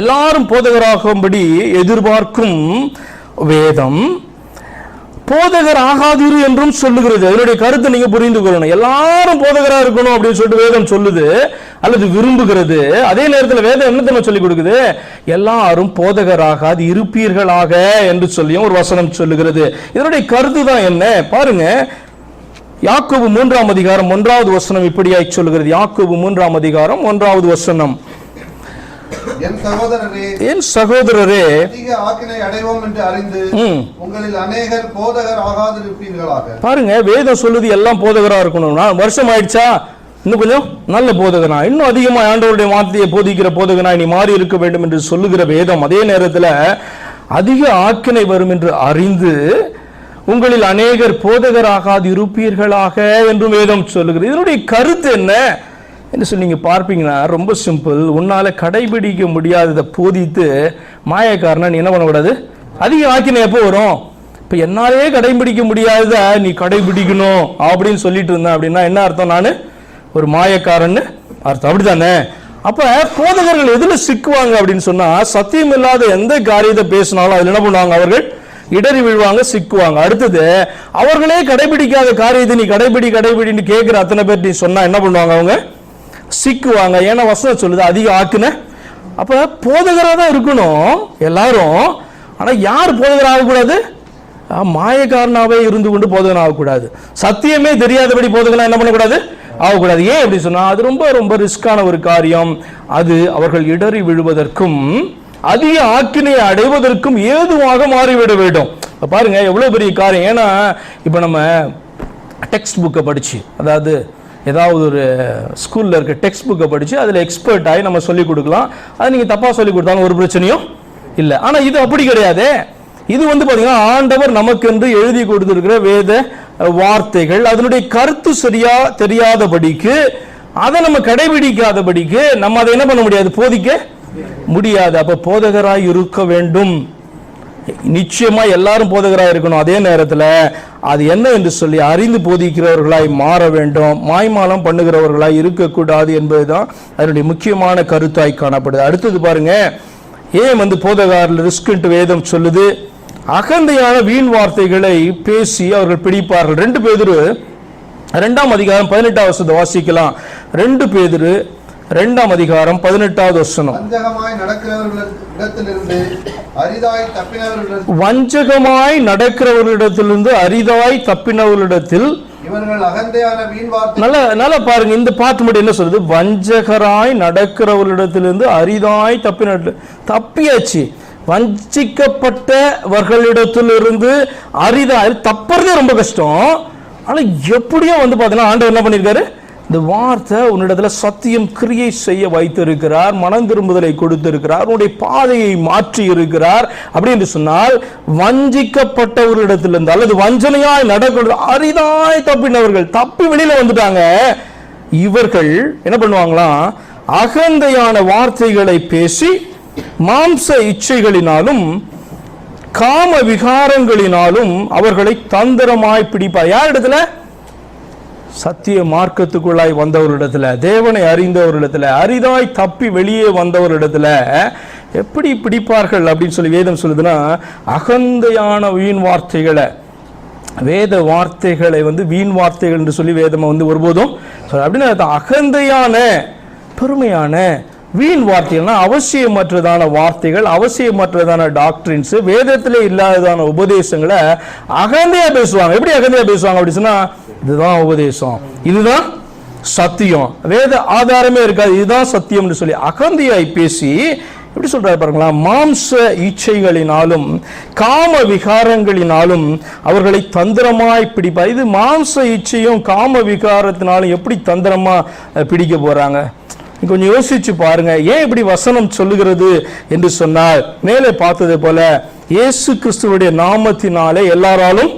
எல்லாரும் போதகராகும்படி எதிர்பார்க்கும் வேதம். போதகர் ஆகாதீர் என்றும் சொல்லுகிறது. அதனுடைய கருத்தை நீங்க புரிந்து கொள்ளணும். எல்லாரும் போதகரா இருக்கணும் அப்படின்னு சொல்லிட்டு வேதம் சொல்லுது அல்லது விரும்புகிறது. அதே நேரத்தில் வேதம் என்ன தினம் சொல்லி கொடுக்குது? எல்லாரும் போதகராகாது இருப்பீர்களாக என்று சொல்லியும் ஒரு வசனம் சொல்லுகிறது. இதனுடைய கருத்து தான் என்ன? பாருங்க. யாக்கோபு மூன்றாம் அதிகாரம் ஒன்றாவது வசனம் இப்படியாய் சொல்லுகிறது. யாக்கோபு மூன்றாம் அதிகாரம் ஒன்றாவது வசனம். என் சகோதரரே என் சகோதரரே அதிக ஆக்கினை அடைவோம் என்று அறிந்து ம். உங்களில் அநேகர் போதகர் ஆகாதிருப்பீர்களாக. பாருங்க வேதம் சொல்லுது எல்லாம் போதகரா இருக்கணும்னா வருஷம் ஆயிடுச்சா? இன்னும் கொஞ்சம் நல்ல போதகனா? இன்னும் அதிகமா ஆண்டவருடைய வார்த்தையை போதிக்கிற போதகனா நீ மாறி இருக்க வேண்டும் என்று சொல்லுகிற வேதம் அதே நேரத்தில் அதிக ஆக்கினை வரும் என்று அறிந்து உங்களில் அநேகர் போதகராகாது இருப்பீர்களாக என்றும் வேதம் சொல்லுகிறது. இதனுடைய கருத்து என்ன? என்று சொல்லி நீங்கள் பார்ப்பீங்கன்னா ரொம்ப சிம்பிள் உன்னால் கடைபிடிக்க முடியாததை போதித்து மாயக்காரனை நீ என்ன பண்ணக்கூடாது அதிக ஆக்கினை எப்போ வரும்? இப்போ என்னாலே கடைபிடிக்க முடியாத நீ கடைபிடிக்கணும் அப்படின்னு சொல்லிட்டு இருந்தேன் அப்படின்னா என்ன அர்த்தம் நான்? ஒரு மாயக்காரன்னு அர்த்தம். அப்படிதானே அப்போ போதகர்கள் எதில் சிக்குவாங்க அப்படின்னு சொன்னால் சத்தியம் இல்லாத எந்த காரியத்தை பேசினாலும் அதில் என்ன பண்ணுவாங்க அவர்கள்? இடறி விழுவாங்க சிக்குவாங்க. அடுத்தது அவர்களே கடைபிடிக்காத காரியத்தை நீ கடைபிடி கடைபிடின்னு கேட்குற அத்தனை பேர் நீ சொன்னால் என்ன பண்ணுவாங்க அவங்க? சிக்குவாங்க. ஏன்னா வசனம் சொல்லுது அதிக ஆக்குன. அப்ப போதகராக தான் இருக்கணும் எல்லாரும். ஆனா யார் போதகர் ஆகக்கூடாது மாயக்காரனாகவே மாயக்காரனாவே இருந்து கொண்டு போதகன் ஆகக்கூடாது சத்தியமே தெரியாதபடி போதகனா என்ன பண்ணக்கூடாது? ஆகக்கூடாது. ஏன் அப்படி சொன்னா அது ரொம்ப ரொம்ப ரிஸ்கான ஒரு காரியம். அது அவர்கள் இடறி விழுவதற்கும் அதிக ஆக்கினை அடைவதற்கும் ஏதுவாக மாறிவிட வேண்டும். பாருங்க எவ்வளவு பெரிய காரியம். ஏன்னா இப்ப நம்ம டெக்ஸ்ட் புக்கை படிச்சு அதாவது ஏதாவது ஒரு ஸ்கூலில் இருக்க டெக்ஸ்ட் புக்கை படித்து அதில் எக்ஸ்பர்ட் ஆகி நம்ம சொல்லிக் கொடுக்கலாம். அது நீங்கள் தப்பாக சொல்லிக் கொடுத்தாலும் ஒரு பிரச்சனையும் இல்லை. ஆனால் இது அப்படி கிடையாது. இது வந்து பார்த்தீங்கன்னா ஆண்டவர் நமக்கென்று எழுதி கொடுத்துருக்கிற வேத வார்த்தைகள். அதனுடைய கருத்து சரியா தெரியாதபடிக்கு அதை நம்ம கடைபிடிக்காதபடிக்கு நம்ம அதை என்ன பண்ண முடியாது? போதிக்க முடியாது. அப்போ போதகராய் இருக்க வேண்டும். நிச்சயமாக எல்லாரும் போதகராக இருக்கணும். அதே நேரத்தில் அது என்ன என்று சொல்லி அறிந்து போதிக்கிறவர்களாய் மாற வேண்டும். மாய்மாலம் பண்ணுகிறவர்களாய் இருக்கக்கூடாது என்பதுதான் அதனுடைய முக்கியமான கருத்தாய் காணப்படுது. அடுத்தது பாருங்க ஏன் வந்து போதகாரில் ரிஸ்க்ன்ட்டு வேதம் சொல்லுது? அகந்தையான வீண் வார்த்தைகளை பேசி அவர்கள் பிடிப்பார்கள். ரெண்டு பேதுரு ரெண்டாம் அதிகாரம் பதினெட்டாம் வருஷத்தை வாசிக்கலாம். ரெண்டு பேதுரு ரெண்டாம் அதிகாரம் பதினெட்டாவது வசனம். வஞ்சகமாய் நடக்கிறவர்களிடத்திலிருந்து அரிதாய் தப்பினவர்களிடத்தில் நல்ல நல்லா பாருங்க இந்த பாட்டு மட்டும் என்ன சொல்லுது? வஞ்சகராய் நடக்கிறவர்களிடத்திலிருந்து அரிதாய் தப்பின தப்பியாச்சு. வஞ்சிக்கப்பட்டவர்களிடத்திலிருந்து அரிதாய் தப்புறதே ரொம்ப கஷ்டம். ஆனா எப்படியோ வந்து பார்த்தீங்கன்னா ஆண்டவர் என்ன பண்ணியிருக்காரு? இந்த வார்த்தை உன்னிடத்துல சத்தியம் கிரியை செய்ய வைத்திருக்கிறார் மனம் திரும்புதலை கொடுத்திருக்கிறார் உன்னுடைய பாதையை மாற்றி இருக்கிறார் அப்படி என்று சொன்னால் வஞ்சிக்கப்பட்டவர்களிடத்திலிருந்து அல்லது வஞ்சனையாய் நடக்கிறது அரிதாய் தப்பினவர்கள் தப்பி வெளியில வந்துட்டாங்க. இவர்கள் என்ன பண்ணுவாங்களாம் அகந்தையான வார்த்தைகளை பேசி மாம்ச இச்சைகளினாலும் காம விகாரங்களினாலும் அவர்களை தந்திரமாய் பிடிப்பார். யார் இடத்துல? சத்திய மார்க்கத்துக்குள்ளாய் வந்தவரிடத்துல தேவனை அறிந்தவரிடத்துல அரிதாய் தப்பி வெளியே வந்தவரிடத்துல எப்படி பிடிப்பார்கள் அப்படின்னு சொல்லி வேதம் சொல்லுதுன்னா அகந்தையான வீண் வார்த்தைகளை வேத வார்த்தைகளை வந்து வீண் வார்த்தைகள் என்று சொல்லி வேதம் வந்து ஒருபோதும் அப்படின்னு அகந்தையான பெருமையான வீண் வார்த்தைகள்னா அவசியமற்றதான வார்த்தைகள் அவசியமற்றதான டாக்டரின்ஸ் வேதத்திலே இல்லாததான உபதேசங்களை அகந்தையாக பேசுவாங்க. எப்படி அகந்தையாக பேசுவாங்க அப்படி சொன்னால் இதுதான் உபதேசம். இதுதான் சத்தியம். வேத ஆதாரமே இருக்காது. இதுதான் சத்தியம்னு சொல்லி அகந்தியாய் பேசி எப்படி சொல்றாரு பாருங்களா? மாம்ச இச்சைகளினாலும் காம விகாரங்களினாலும் அவர்களை தந்திரமாய் பிடிப்பா இது மாம்ச இச்சையும் காம விகாரத்தினாலும் எப்படி தந்திரமா பிடிக்க போறாங்க? கொஞ்சம் யோசிச்சு பாருங்க. ஏன் இப்படி வசனம் சொல்லுகிறது என்று சொன்னால் மேலே பார்த்தது போல இயேசு கிறிஸ்துவுடைய நாமத்தினாலே எல்லாராலும்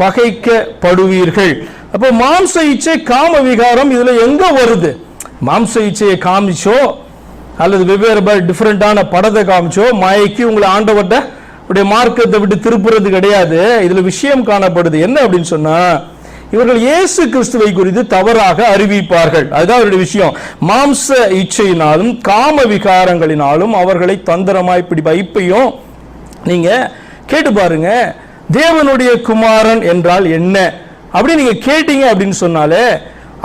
பகைக்கப்படுவீர்கள். அப்போ மாம்ச இச்சை காம விகாரம் இதில் எங்கே வருது? மாம்ச இச்சையை காமிச்சோ அல்லது வெவ்வேறு டிஃப்ரெண்ட்டான படத்தை காமிச்சோ மாயக்கி உங்களை ஆண்டவர்கிட்ட உடைய மார்க்கத்தை விட்டு திருப்புறது கிடையாது. இதில் விஷயம் காணப்படுது. என்ன அப்படின்னு சொன்னால் இவர்கள் இயேசு கிறிஸ்துவை குறித்து தவறாக அறிவிப்பார்கள். அதுதான் அவருடைய விஷயம். மாம்ச இச்சையினாலும் காம விகாரங்களினாலும் அவர்களை தந்திரமாய் இப்படி வைப்பையும் நீங்க கேட்டு பாருங்க. தேவனுடைய குமாரன் என்றால் என்ன? அப்படி நீங்க கேட்டீங்க அப்படின்னு சொன்னாலே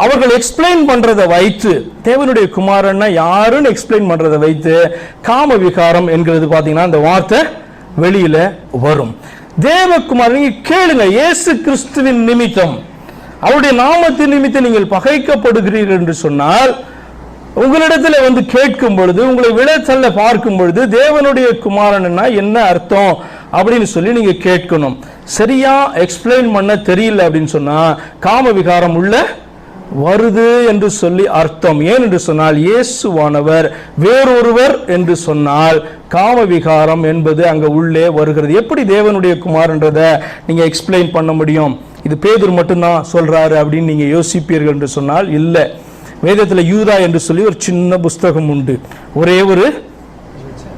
அவர்கள் எக்ஸ்பிளைன் பண்றதை வைத்து தேவனுடைய குமாரன்னா யாருன்னு எக்ஸ்பிளைன் பண்றதை வைத்து காம விகாரம் என்கிறது பார்த்தீங்கன்னா அந்த வார்த்தை வெளியில வரும். தேவகுமாரன் நீங்க கேளுங்க இயேசு கிறிஸ்துவின் நிமித்தம். அவருடைய நாமத்தின் நிமித்தம் நீங்கள் பகைக்கப்படுகிறீர்கள் என்று சொன்னால் உங்களிடத்துல வந்து கேட்கும் பொழுது உங்களை விளைச்சல்ல பார்க்கும் பொழுது தேவனுடைய குமாரன்னா என்ன அர்த்தம்? அப்படின்னு சொல்லி நீங்கள் கேட்கணும். சரியா எக்ஸ்பிளைன் பண்ண தெரியல அப்படின்னு சொன்னால் காம விகாரம் உள்ள வருது என்று சொல்லி அர்த்தம். ஏன் என்று சொன்னால் இயேசுவானவர் வேறொருவர் என்று சொன்னால் காம விகாரம் என்பது அங்கே உள்ளே வருகிறது. எப்படி தேவனுடைய குமார்ன்றதை நீங்கள் எக்ஸ்பிளைன் பண்ண முடியும்? இது பேதூர் மட்டும்தான் சொல்கிறாரு அப்படின்னு நீங்கள் யோசிப்பீர்கள் என்று சொன்னால் இல்லை. வேதத்தில் யூதா என்று சொல்லி ஒரு சின்ன புஸ்தகம் உண்டு. ஒரே ஒரு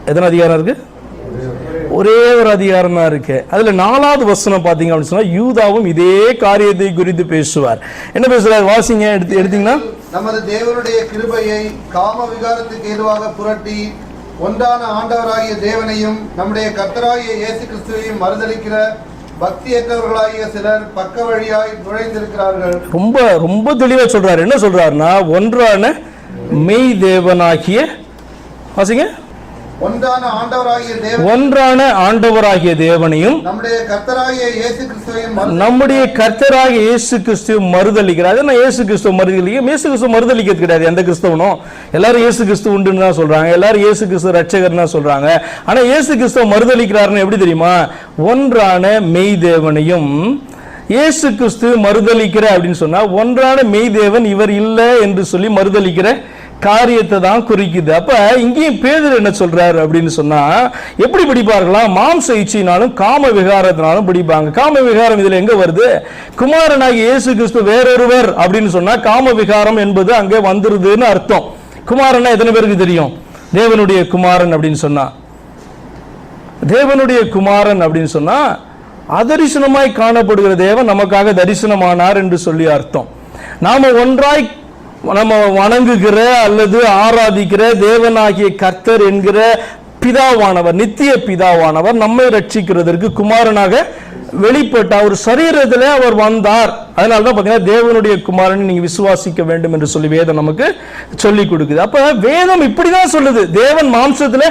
எத்தனை அதிகாரம் இருக்குது ஒரே ஒரு அதிகாரம் தான் இருக்கு. அதுல நாலாவது வசனம் பாத்தீங்க அப்படின்னு சொன்னா யூதாவும் இதே காரியத்தை குறித்து பேசுவார். என்ன பேசுறாரு? வாசிங்க எடுத்து எடுத்தீங்கன்னா. நமது தேவனுடைய கிருபையை காம விகாரத்துக்கு ஏதுவாக புரட்டி ஒன்றான ஆண்டவராகிய தேவனையும் நம்முடைய கர்த்தராகிய இயேசு கிறிஸ்துவையும் நுழைந்திருக்கிறார்கள். ரொம்ப ரொம்ப தெளிவா சொல்றாரு. என்ன சொல்றாருன்னா ஒன்றான மெய் தேவனாகிய வாசிங்க. ஒன்றான ஆண்டவராகிய தேவனையும் நம்முடைய கர்த்தராகிய இயேசு கிறிஸ்துவ மறுதளிக்கிறார் நான் இயேசு கிறிஸ்துவ மறுதளிக்க இயேசு கிறிஸ்துவ மறுதளிக்கிறது கிடையாது. எந்த கிறிஸ்தவனும் எல்லாரும் இயேசு கிறிஸ்து உண்டுன்னு தான் சொல்றாங்க. எல்லாரும் இயேசு கிறிஸ்து ரட்சகர்னு தான் சொல்றாங்க. ஆனா இயேசு கிறிஸ்துவ மறுதளிக்கிறாருன்னு எப்படி தெரியுமா? ஒன்றான மெய் தேவனையும் இயேசு கிறிஸ்து மறுதளிக்கிற அப்படின்னு சொன்னா ஒன்றான மெய் தேவன் இவர் இல்லை என்று சொல்லி மறுதளிக்கிற காரியத்தை தான் குறிக்குது. அப்ப இங்கேயும் பேதர் என்ன சொல்றாரு அப்படின்னு சொன்னா எப்படி பிடிப்பார்களாம் மாம்ச இச்சையினாலும் காம விகாரத்தினாலும் பிடிப்பாங்க. காம விகாரம் இதுல எங்க வருது? குமாரனாகி இயேசு கிறிஸ்து வேறொருவர் அப்படின்னு சொன்னா காம விகாரம் என்பது அங்கே வந்துருதுன்னு அர்த்தம். குமாரன்னா எத்தனை பேருக்கு தெரியும்? தேவனுடைய குமாரன் அப்படின்னு சொன்னா. தேவனுடைய குமாரன் அப்படின்னு சொன்னா அதரிசனமாய் காணப்படுகிற தேவன் நமக்காக தரிசனமானார் என்று சொல்லி அர்த்தம். நாம ஒன்றாய் நம்ம வணங்குகிற அல்லது ஆராதிக்கிற தேவனாகிய கர்த்தர் என்கிற பிதாவானவர் நித்திய பிதாவானவர் நம்மை ரட்சிக்கிறதற்கு குமாரனாக வெளிப்பட்ட அவர் சரீரத்திலே அவர் வந்தார். அதனால தான் பார்த்தீங்கன்னா தேவனுடைய குமாரனை நீங்கள் விசுவாசிக்க வேண்டும் என்று சொல்லி வேதம் நமக்கு சொல்லி கொடுக்குது. அப்போ வேதம் இப்படி தான் சொல்லுது. தேவன் மாம்சத்தில்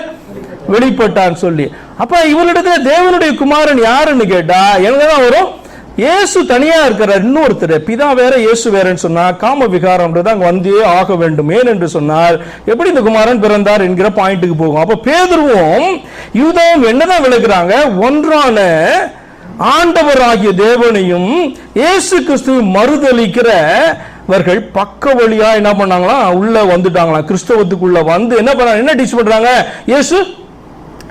வெளிப்பட்டான்னு சொல்லி. அப்போ இவனிடத்தில் தேவனுடைய குமாரன் யாருன்னு கேட்டா எனக்கு தான் வரும் இயேசு தனியா இருக்கிறார் இன்னொருத்தர் பிதா வேற இயேசு வேறன்னு சொன்னா காம விகாரம்ன்றது அங்க வந்தே ஆக வேண்டும். ஏன் என்று சொன்னால் எப்படி இந்த குமாரன் பிறந்தார் என்கிற பாயிண்ட்டுக்கு போகும். அப்ப பேதுருவும் யூதாவும் என்னதான் விளக்குறாங்க? ஒன்றான ஆண்டவராகிய தேவனையும் இயேசு கிறிஸ்துவை மறுதலிக்கிறவர்கள் பக்க வழியா என்ன பண்ணாங்களா உள்ள வந்துட்டாங்களாம். கிறிஸ்தவத்துக்குள்ள வந்து என்ன பண்ணாங்க? என்ன டீச் பண்றாங்க? இயேசு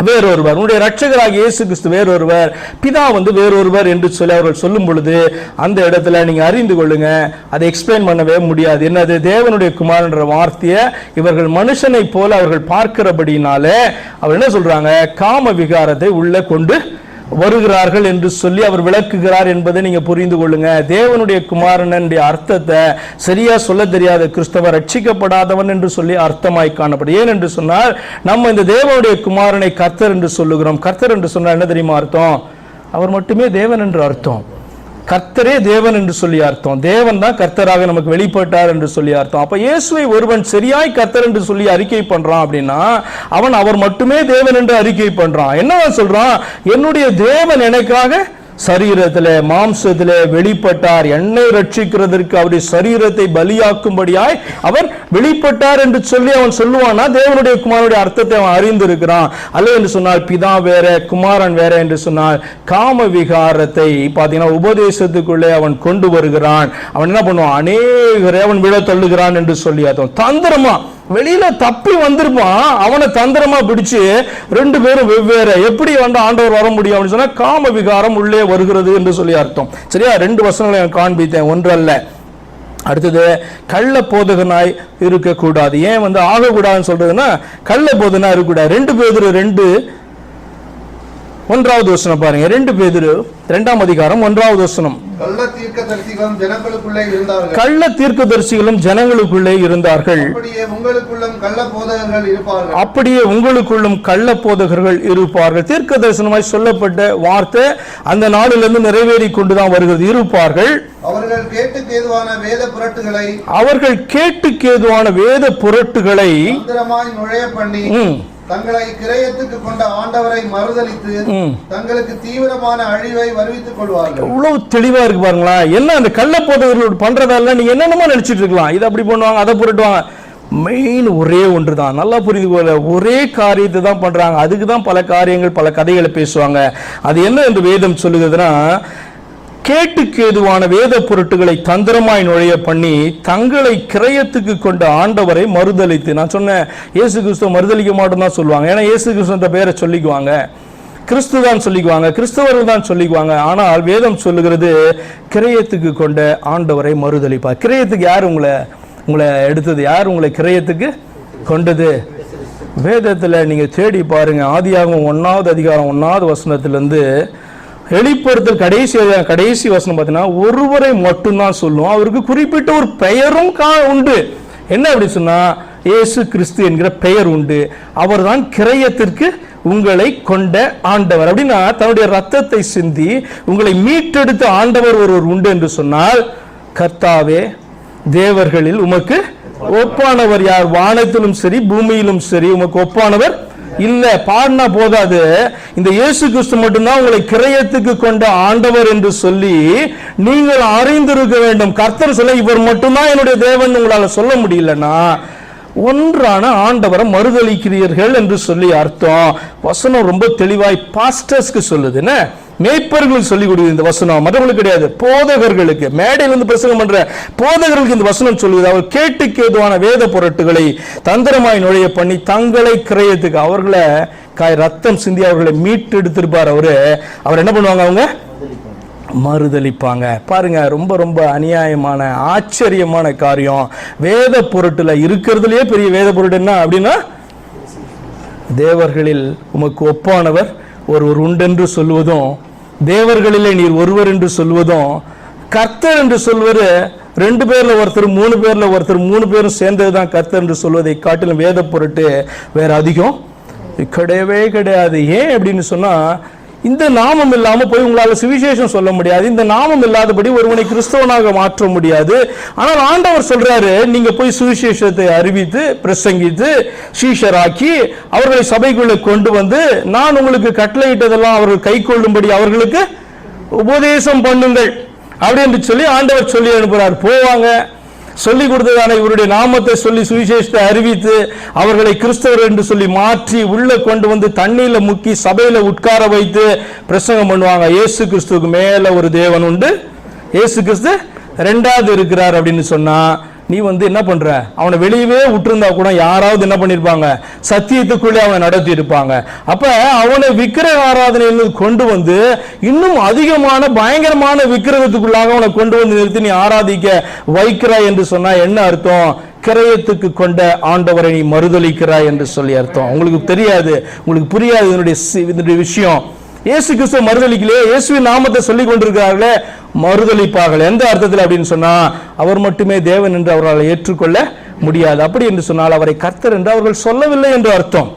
வேறொருவர். உன்னுடைய ரட்சகராக இயேசு கிறிஸ்து வேறொருவர். பிதா வந்து வேறொருவர் என்று சொல்லி அவர்கள் சொல்லும் பொழுது அந்த இடத்துல நீங்க அறிந்து கொள்ளுங்க. அதை எக்ஸ்பிளைன் பண்ணவே முடியாது. என்னது? தேவனுடைய குமாரன்ற வார்த்தையை இவர்கள் மனுஷனை போல அவர்கள் பார்க்கிறபடினாலே அவர் என்ன சொல்றாங்க? காம விகாரத்தை உள்ள கொண்டு வருகிறார்கள் என்று சொல்லி அவர் விளக்குகிறார் என்பதை நீங்க புரிந்து கொள்ளுங்க. தேவனுடைய குமாரனுடைய அர்த்தத்தை சரியா சொல்ல தெரியாத கிறிஸ்தவர் ரட்சிக்கப்படாதவன் என்று சொல்லி அர்த்தமாய் காணப்படும். ஏன் என்று சொன்னால் நம்ம இந்த தேவனுடைய குமாரனை கர்த்தர் என்று சொல்லுகிறோம். கர்த்தர் என்று சொன்னால் என்ன தெரியுமா அர்த்தம்? அவர் மட்டுமே தேவன் என்று அர்த்தம். கர்த்தரே தேவன் என்று சொல்லி அர்த்தம். தேவன் தான் கர்த்தராக நமக்கு வெளிப்பட்டார் என்று சொல்லி அர்த்தம். அப்ப இயேசுவை ஒருவன் சரியாய் கர்த்தர் என்று சொல்லி அறிக்கை பண்றான் அப்படின்னா அவன் அவர் மட்டுமே தேவன் என்று அறிக்கை பண்றான். என்ன சொல்றான்? என்னுடைய தேவன் எனக்காக சரீரத்தில் மாம்சத்திலே வெளிப்பட்டார். என்னை ரட்சிக்கிறதற்கு அவருடைய சரீரத்தை பலியாக்கும்படியாய் அவர் வெளிப்பட்டார் என்று சொல்லி அவன் சொல்லுவானா? தேவனுடைய குமாரனுடைய அர்த்தத்தை அவன் அறிந்திருக்கிறான். அல்ல என்று சொன்னால் பிதா வேற குமாரன் வேற என்று சொன்னால் காம விகாரத்தை பார்த்தீங்கன்னா உபதேசத்துக்குள்ளே அவன் கொண்டு வருகிறான். அவன் என்ன பண்ணுவான்? அநேகரை அவன் விழ தள்ளுகிறான் என்று சொல்லி அதன் தந்திரமா? வெளியில தப்பி வந்திருப்பான் அவனை தந்திரமா பிடிச்சு ரெண்டு பேரும் வெவ்வேறு எப்படி வந்து ஆண்டவர் வர முடியும் அப்படின்னு சொன்னா காம விகாரம் உள்ளே வருகிறது என்று சொல்லி அர்த்தம். சரியா? ரெண்டு வசனங்களை நான் காண்பித்தேன். ஒன்றல்ல அடுத்தது கள்ள போதகனாய் இருக்கக்கூடாது. ஏன் வந்து ஆகக்கூடாதுன்னு சொல்றதுன்னா கள்ள போதனா இருக்கக்கூடாது. ரெண்டு பேர் ரெண்டு ஒன்றாவது வசனம் பாருங்க. ரெண்டு பேதுரு இரண்டாம் அதிகாரம் ஒன்றாவது வசனம். கள்ள கள்ள தீர்க்கதரிசிகளும் ஜனங்களுக்குள்ளே இருந்தார்கள். அப்படியே உங்களுக்குள்ளும் கள்ள போதகர்கள் இருப்பார்கள். அப்படியே உங்களுக்குள்ளும் கள்ள போதகர்கள் இருப்பார்கள். தீர்க்க தரிசனமாய் சொல்லப்பட்ட வார்த்தை அந்த நாளிலிருந்து நிறைவேறி கொண்டுதான் வருகிறது. இருப்பார்கள். அவர்கள் கேட்டுக்கு ஏதுவான வேத புரட்டுகளை அவர்கள் கேட்டுக்கேதுவான வேத புரட்டுகளை நுழைய பண்ணி தங்களை கிரயத்துக்கு கொண்ட ஆண்டவரை மறுதலித்து ம். தங்களுக்கு தீவிரமான அழிவை வருவித்துக் கொள்வார்கள். எவ்வளவு தெளிவா இருக்கு பாருங்களா? என்ன அந்த கள்ள போதகர்களோட பண்றதெல்லாம் நீங்க என்னென்னமோ நினைச்சிட்டு இருக்கலாம். இது அப்படி பண்ணுவாங்க அதை புரட்டுவாங்க. மெயின் ஒரே ஒன்று தான் நல்லா புரிந்து கொள்ள ஒரே காரியத்தை தான் பண்றாங்க. அதுக்கு தான் பல காரியங்கள் பல கதைகளை பேசுவாங்க. அது என்ன என்று வேதம் சொல்லுகிறதுனா கேட்டுக்கு ஏதுவான வேத பொருட்டுகளை தந்திரமாய் நுழைய பண்ணி தங்களை கிரயத்துக்கு கொண்ட ஆண்டவரை மறுதளித்து நான் சொன்னேன் இயேசு கிறிஸ்துவ மறுதளிக்க மாட்டோம் தான் சொல்லுவாங்க. ஏன்னா இயேசு கிறிஸ்துவ பேரை சொல்லிக்குவாங்க. கிறிஸ்து தான் சொல்லிக்குவாங்க. கிறிஸ்தவர்கள் தான் சொல்லிக்குவாங்க. ஆனால் வேதம் சொல்லுகிறது கிரயத்துக்கு கொண்ட ஆண்டவரை மறுதலிப்பார். கிரயத்துக்கு யார் உங்களை உங்களை எடுத்தது? யார் உங்களை கிரயத்துக்கு கொண்டது? வேதத்தில் நீங்கள் தேடி பாருங்கள் ஆதியாகவும் ஒன்றாவது அதிகாரம் ஒன்றாவது வசனத்திலேருந்து வெளிப்படுத்தல் கடைசி கடைசி வசனம் பார்த்தீங்கன்னா ஒருவரை மட்டும்தான் சொல்லும். அவருக்கு குறிப்பிட்ட ஒரு பெயரும் கா உண்டு. என்ன அப்படி சொன்னால் இயேசு கிறிஸ்து என்கிற பெயர் உண்டு. அவர்தான் கிரயத்திற்கு உங்களை கொண்ட ஆண்டவர். அப்படின்னா தன்னுடைய ரத்தத்தை சிந்தி உங்களை மீட்டெடுத்த ஆண்டவர் ஒருவர் உண்டு என்று சொன்னால் கர்த்தாவே தேவர்களில் உமக்கு ஒப்பானவர். யார் வானத்திலும் சரி பூமியிலும் சரி உமக்கு ஒப்பானவர் இல்ல பாடினா போதாது. இந்த இயேசு கிறிஸ்து மட்டும்தான் உங்களை கிரயத்துக்கு கொண்ட ஆண்டவர் என்று சொல்லி நீங்கள் அறிந்திருக்க வேண்டும். கர்த்தர் சொல்ல இவர் மட்டும்தான் என்னுடைய தேவன் உங்களால சொல்ல முடியலன்னா ஒன்றான ஆண்டவரை மறுதளிக்கிறீர்கள் என்று சொல்லி அர்த்தம். வசனம் ரொம்ப தெளிவாய் பாஸ்டர்ஸ்க்கு சொல்லுது. என்ன? மேய்ப்பர்களுக்கு சொல்லி கொடுக்குது இந்த வசனம். மற்றவங்களுக்கு கிடையாது. போதகர்களுக்கு. மேடையிலிருந்து பிரசங்கம் பண்ற போதகர்களுக்கு இந்த வசனம் சொல்லுது. அவர் கேட்டுக்கு ஏதுவான வேத பொருட்டுகளை தந்திரமாய் நுழைய பண்ணி தங்களை கிரயத்துக்கு அவர்களை காய் ரத்தம் சிந்தி அவர்களை மீட்டு எடுத்திருப்பார் அவரு. அவர் என்ன பண்ணுவாங்க அவங்க? மறுதளிப்பாங்க பாருங்க ரொம்ப ரொம்ப அநியாயமான ஆச்சரியமான காரியம். வேத பொருட்டுல இருக்கிறதுலயே பெரிய வேத பொருட்டு என்ன அப்படின்னா தேவர்களில் உமக்கு ஒப்பானவர் ஒருவர் உண்டென்று சொல்வதும் தேவர்களிலே நீர் ஒருவர் என்று சொல்வதும் கர்த்தர் என்று சொல்வது ரெண்டு பேர்ல ஒருத்தர் மூணு பேர்ல ஒருத்தர் மூணு பேரும் சேர்ந்தது தான் கர்த்தர் என்று சொல்வதை காட்டிலும் வேத பொருட்டு வேற அதிகம் கிடையவே கிடையாது. ஏன் அப்படின்னு சொன்னா இந்த நாமம் இல்லாமல் போய் உங்களால் சுவிசேஷம் சொல்ல முடியாது. இந்த நாமம் இல்லாதபடி ஒருவனை கிறிஸ்தவனாக மாற்ற முடியாது. ஆனால் ஆண்டவர் சொல்றாரு நீங்க போய் சுவிசேஷத்தை அறிவித்து பிரசங்கித்து சீஷராக்கி அவர்களை சபைக்குள்ள கொண்டு வந்து நான் உங்களுக்கு கட்டளையிட்டதெல்லாம் அவர்கள் கை கொள்ளும்படி அவர்களுக்கு உபதேசம் பண்ணுங்கள். அப்படி என்று சொல்லி ஆண்டவர் சொல்லி அனுப்புறார். போவாங்க. சொல்லிக் கொடுத்ததான இவருடைய நாமத்தை சொல்லி சுவிசேஷத்தை அறிவித்து அவர்களை கிறிஸ்தவர் என்று சொல்லி மாற்றி உள்ள கொண்டு வந்து தண்ணியில முக்கி சபையில உட்கார வைத்து பிரசங்கம் பண்ணுவாங்க. இயேசு கிறிஸ்துவுக்கு மேல ஒரு தேவன் உண்டு. இயேசு கிறிஸ்து ரெண்டாவது இருக்கிறார் அப்படின்னு சொன்னா நீ வந்து என்ன பண்ற? அவனை வெளியவே விட்டுருந்தா கூட யாராவது என்ன பண்ணிருப்பாங்க? சத்தியத்துக்குள்ளே அவனை நடத்தி இருப்பாங்க அப்ப அவனை விக்கிரக ஆராதனையில் கொண்டு வந்து இன்னும் அதிகமான பயங்கரமான விக்கிரகத்துக்குள்ளாக அவனை கொண்டு வந்து நிறுத்தி நீ ஆராதிக்க வைக்கிறாய் என்று சொன்னா என்ன அர்த்தம்? கிரயத்துக்கு கொண்ட ஆண்டவரை நீ மறுதளிக்கிறாய் என்று சொல்லி அர்த்தம். உங்களுக்கு தெரியாது. உங்களுக்கு புரியாது. இதனுடைய இதனுடைய விஷயம். இயேசு கிறிஸ்துவ மறுதளிக்கலையே இயேசுவின் நாமத்தை சொல்லிக் கொண்டிருக்கிறார்களே மறுதளிப்பார்கள் எந்த அர்த்தத்தில் அப்படின்னு சொன்னால் அவர் மட்டுமே தேவன் என்று அவரால் ஏற்றுக்கொள்ள முடியாது. அப்படி என்று சொன்னால் அவரை கர்த்தர் என்று அவர்கள் சொல்லவில்லை என்று அர்த்தம்.